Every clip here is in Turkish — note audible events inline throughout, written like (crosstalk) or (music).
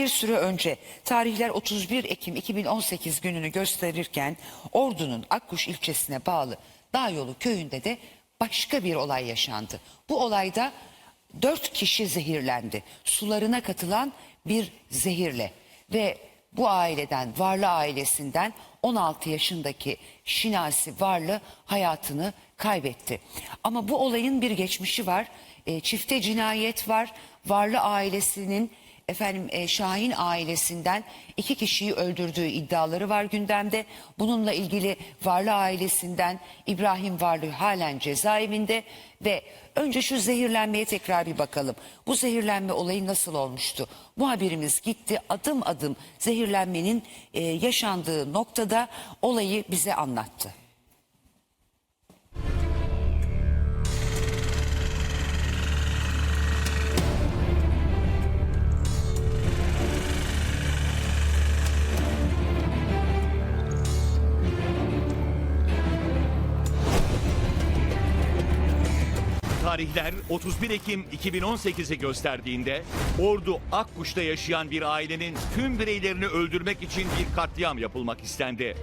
Bir süre önce tarihler 31 Ekim 2018 gününü gösterirken Ordu'nun Akkuş ilçesine bağlı Dağyolu köyünde de başka bir olay yaşandı. Bu olayda 4 kişi zehirlendi. Sularına katılan bir zehirle ve bu aileden Varlı ailesinden 16 yaşındaki Şinasi Varlı hayatını kaybetti. Ama bu olayın bir geçmişi var. E, çifte cinayet var. Varlı ailesinin efendim e, Şahin ailesinden iki kişiyi öldürdüğü iddiaları var gündemde. Bununla ilgili Varlı ailesinden İbrahim Varlı halen cezaevinde ve önce şu zehirlenmeye tekrar bir bakalım. Bu zehirlenme olayı nasıl olmuştu? Muhabirimiz gitti adım adım zehirlenmenin e, yaşandığı noktada olayı bize anlattı. Tarihler 31 Ekim 2018'i gösterdiğinde Ordu Akkuş'ta yaşayan bir ailenin tüm bireylerini öldürmek için bir katliam yapılmak istendi.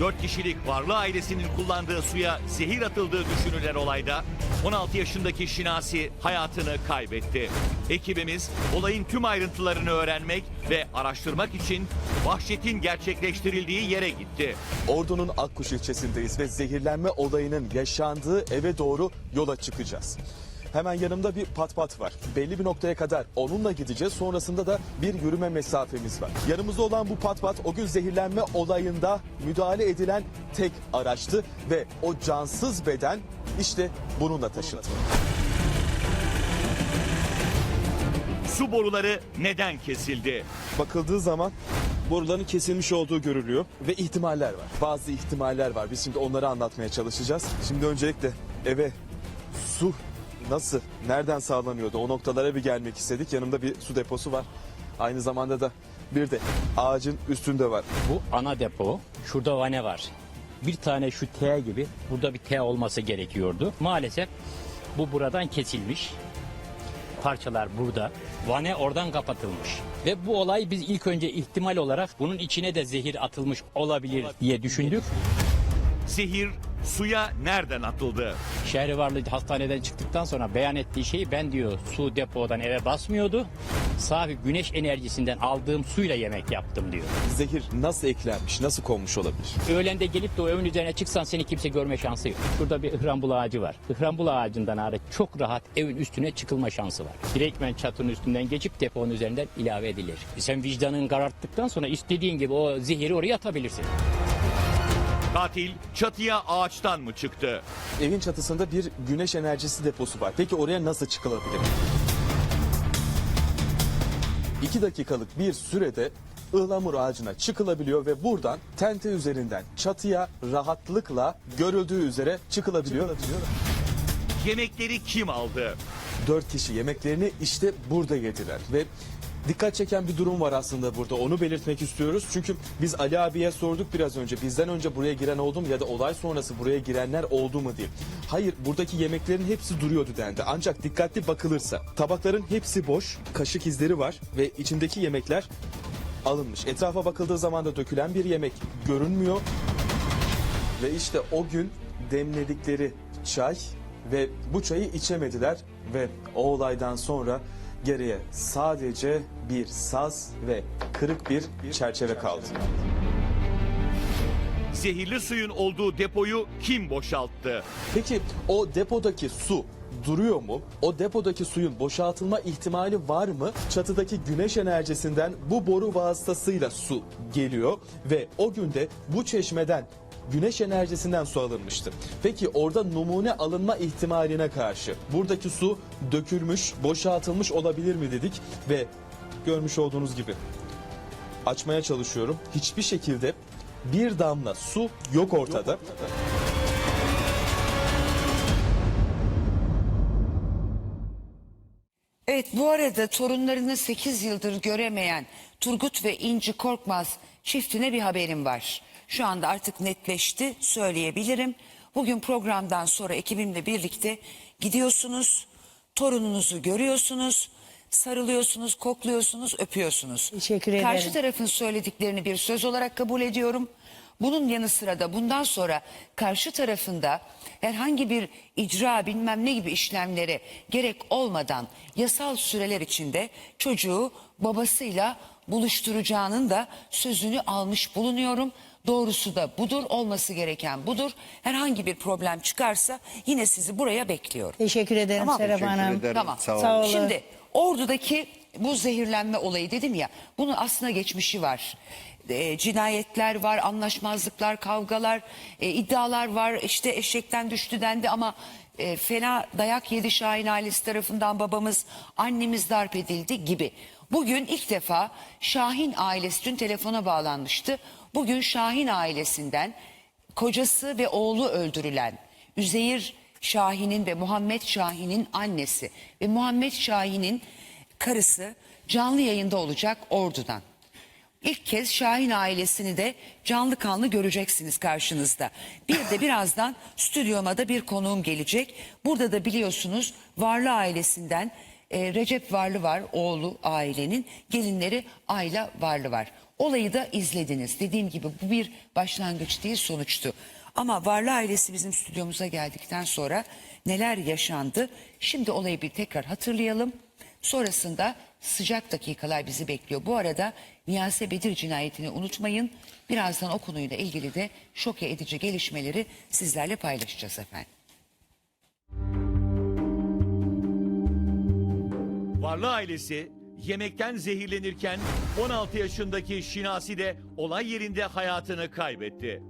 4 kişilik Varlı ailesinin kullandığı suya zehir atıldığı düşünülen olayda 16 yaşındaki Şinasi hayatını kaybetti. Ekibimiz olayın tüm ayrıntılarını öğrenmek ve araştırmak için vahşetin gerçekleştirildiği yere gitti. Ordu'nun Akkuş ilçesindeyiz ve zehirlenme olayının yaşandığı eve doğru yola çıkacağız. Hemen yanımda bir pat pat var. Belli bir noktaya kadar onunla gideceğiz. Sonrasında da bir yürüme mesafemiz var. Yanımızda olan bu pat pat o gün zehirlenme olayında müdahale edilen tek araçtı ve o cansız beden işte bununla taşındı. Su boruları neden kesildi? Bakıldığı zaman boruların kesilmiş olduğu görülüyor ve ihtimaller var. Bazı ihtimaller var. Biz şimdi onları anlatmaya çalışacağız. Şimdi öncelikle eve su nasıl, nereden sağlanıyordu o noktalara bir gelmek istedik. Yanımda bir su deposu var. Aynı zamanda da bir de ağacın üstünde var. Bu ana depo. Şurada vane var. Bir tane şu T gibi burada bir T olması gerekiyordu. Maalesef bu buradan kesilmiş. Parçalar burada. Vane oradan kapatılmış. Ve bu olay biz ilk önce ihtimal olarak bunun içine de zehir atılmış olabilir diye düşündük. Zehir suya nereden atıldı? Şehrivarlı hastaneden çıktıktan sonra beyan ettiği şeyi ben diyor su depodan eve basmıyordu. Safi güneş enerjisinden aldığım suyla yemek yaptım diyor. Zehir nasıl eklenmiş, nasıl konmuş olabilir? Öğlende gelip de o evin üzerine çıksan seni kimse görme şansı yok. Şurada bir ıhrambul ağacı var. Ihrambul ağacından hariç çok rahat evin üstüne çıkılma şansı var. Direktmen çatının üstünden geçip deponun üzerinden ilave edilir. Sen vicdanın kararttıktan sonra istediğin gibi o zehiri oraya atabilirsin. Katil çatıya ağaçtan mı çıktı? Evin çatısında bir güneş enerjisi deposu var. Peki oraya nasıl çıkılabilir? 2 dakikalık bir sürede ıhlamur ağacına çıkılabiliyor ve buradan tente üzerinden çatıya rahatlıkla görüldüğü üzere çıkılabiliyor. Yemekleri kim aldı? 4 kişi yemeklerini işte burada yediler ve dikkat çeken bir durum var aslında burada. Onu belirtmek istiyoruz. Çünkü biz Ali abiye sorduk biraz önce. Bizden önce buraya giren oldu mu ya da olay sonrası buraya girenler oldu mu diye. Hayır buradaki yemeklerin hepsi duruyordu dendi. Ancak dikkatli bakılırsa tabakların hepsi boş. Kaşık izleri var ve içindeki yemekler alınmış. Etrafa bakıldığı zaman da dökülen bir yemek görünmüyor. Ve işte o gün demledikleri çay ve bu çayı içemediler ve o olaydan sonra geriye sadece bir saz ve kırık bir çerçeve kaldı. Zehirli suyun olduğu depoyu kim boşalttı? Peki o depodaki su duruyor mu? O depodaki suyun boşaltılma ihtimali var mı? Çatıdaki güneş enerjisinden bu boru vasıtasıyla su geliyor ve o günde bu çeşmeden güneş enerjisinden su alınmıştı. Peki orada numune alınma ihtimaline karşı buradaki su dökülmüş, boşaltılmış olabilir mi dedik ve görmüş olduğunuz gibi açmaya çalışıyorum. Hiçbir şekilde bir damla su yok ortada. Evet bu arada torunlarını 8 yıldır göremeyen Turgut ve İnci Korkmaz çiftine bir haberim var. Şu anda artık netleşti söyleyebilirim. Bugün programdan sonra ekibimle birlikte gidiyorsunuz, torununuzu görüyorsunuz. sarılıyorsunuz, kokluyorsunuz, öpüyorsunuz. Teşekkür ederim. Karşı tarafın söylediklerini bir söz olarak kabul ediyorum. Bunun yanı sıra da bundan sonra karşı tarafında herhangi bir icra bilmem ne gibi işlemlere gerek olmadan yasal süreler içinde çocuğu babasıyla buluşturacağının da sözünü almış bulunuyorum. Doğrusu da budur, olması gereken budur. Herhangi bir problem çıkarsa yine sizi buraya bekliyorum. Teşekkür ederim Tamam. Serap Teşekkür Hanım. ederim. Tamam. Sağ olun. Sağ olun. Şimdi Ordu'daki bu zehirlenme olayı dedim ya bunun aslında geçmişi var. E, cinayetler var, anlaşmazlıklar, kavgalar, e, iddialar var. İşte eşekten düştü dendi ama e, fena dayak yedi Şahin ailesi tarafından babamız, annemiz darp edildi gibi. Bugün ilk defa Şahin ailesi dün telefona bağlanmıştı. Bugün Şahin ailesinden kocası ve oğlu öldürülen Üzeyir Şahin'in ve Muhammed Şahin'in annesi ve Muhammed Şahin'in karısı canlı yayında olacak Ordu'dan. İlk kez Şahin ailesini de canlı kanlı göreceksiniz karşınızda. Bir de birazdan stüdyoma da bir konuğum gelecek. Burada da biliyorsunuz Varlı ailesinden e, Recep Varlı var, oğlu ailenin, gelinleri Ayla Varlı var. Olayı da izlediniz. Dediğim gibi bu bir başlangıç değil sonuçtu. Ama Varlı ailesi bizim stüdyomuza geldikten sonra neler yaşandı? Şimdi olayı bir tekrar hatırlayalım. Sonrasında sıcak dakikalar bizi bekliyor. Bu arada Niyase Bedir cinayetini unutmayın. Birazdan o konuyla ilgili de şoke edici gelişmeleri sizlerle paylaşacağız efendim. Varlı ailesi yemekten zehirlenirken 16 yaşındaki Şinasi de olay yerinde hayatını kaybetti.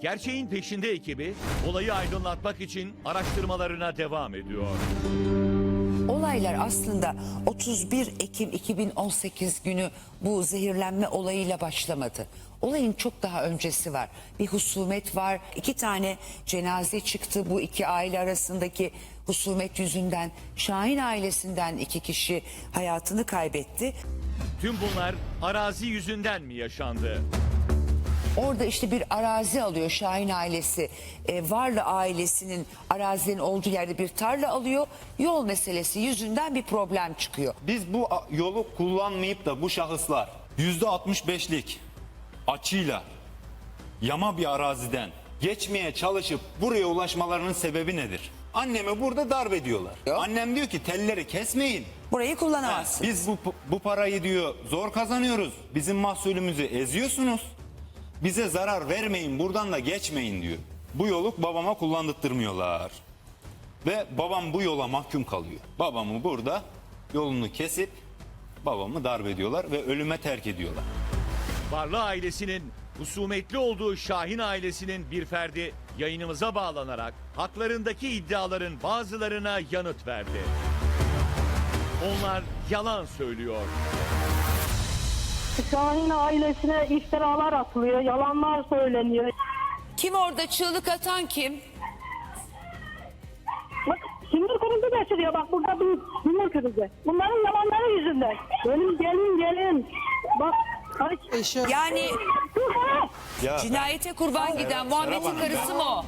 Gerçeğin peşinde ekibi olayı aydınlatmak için araştırmalarına devam ediyor. Olaylar aslında 31 Ekim 2018 günü bu zehirlenme olayıyla başlamadı. Olayın çok daha öncesi var. Bir husumet var. İki tane cenaze çıktı bu iki aile arasındaki husumet yüzünden. Şahin ailesinden iki kişi hayatını kaybetti. Tüm bunlar arazi yüzünden mi yaşandı? Orada işte bir arazi alıyor Şahin ailesi. E, Varlı ailesinin arazinin olduğu yerde bir tarla alıyor. Yol meselesi yüzünden bir problem çıkıyor. Biz bu yolu kullanmayıp da bu şahıslar %65'lik açıyla yama bir araziden geçmeye çalışıp buraya ulaşmalarının sebebi nedir? Annemi burada darp ediyorlar. Yok. Annem diyor ki telleri kesmeyin. Burayı kullanamazsın. Biz bu, bu parayı diyor zor kazanıyoruz. Bizim mahsulümüzü eziyorsunuz. Bize zarar vermeyin buradan da geçmeyin diyor. Bu yolu babama kullandırtmıyorlar. Ve babam bu yola mahkum kalıyor. Babamı burada yolunu kesip babamı darp ediyorlar ve ölüme terk ediyorlar. Varlı ailesinin husumetli olduğu Şahin ailesinin bir ferdi yayınımıza bağlanarak haklarındaki iddiaların bazılarına yanıt verdi. Onlar yalan söylüyor. Şahin ailesine iftiralar atılıyor, yalanlar söyleniyor. Kim orada çığlık atan kim? Bak sinir krizi geçiriyor bak burada bir sinir krizi. Bunların yalanları yüzünden. Benim gelin gelin. Bak kaç. Yani. Ya cinayete kurban giden Muhammed'in karısı mı o?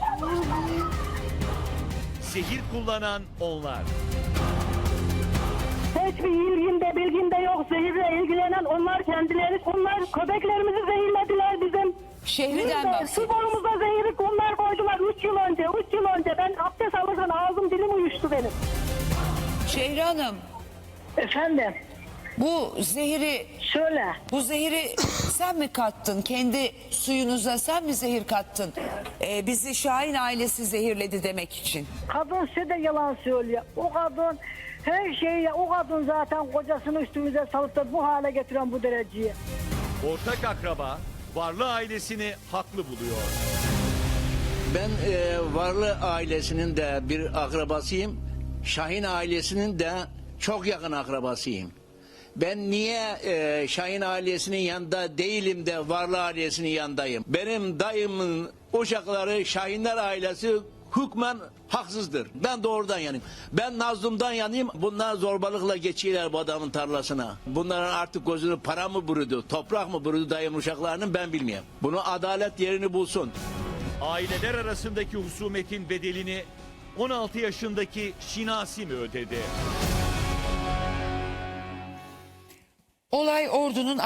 Zehir kullanan onlar. Hiçbir ilginde bilginde yok. Zehirle ilgilenen onlar kendileri. Onlar köpeklerimizi zehirlediler bizim. Şehriden Su bahsediyor. borumuza zehiri onlar koydular 3 yıl önce. 3 yıl önce ben abdest alırken ağzım dilim uyuştu benim. Şehri Hanım Efendim bu zehiri şöyle. bu zehiri (coughs) sen mi kattın? Kendi suyunuza sen mi zehir kattın? Ee, bizi Şahin ailesi zehirledi demek için. Kadın size de yalan söylüyor. O kadın her şeyi o kadın zaten kocasını üstümüze salıp da bu hale getiren bu dereceyi. Ortak akraba Varlı ailesini haklı buluyor. Ben e, Varlı ailesinin de bir akrabasıyım. Şahin ailesinin de çok yakın akrabasıyım. Ben niye e, Şahin ailesinin yanında değilim de Varlı ailesinin yanındayım? Benim dayımın uşakları Şahinler ailesi hükmen haksızdır. Ben doğrudan yanayım. Ben Nazlım'dan yanayım. Bunlar zorbalıkla geçiyorlar bu adamın tarlasına. Bunların artık gözünü para mı burudu, toprak mı burudu dayım uşaklarının ben bilmiyorum. Bunu adalet yerini bulsun. Aileler arasındaki husumetin bedelini 16 yaşındaki Şinasi mi ödedi? Olay Ordu'nun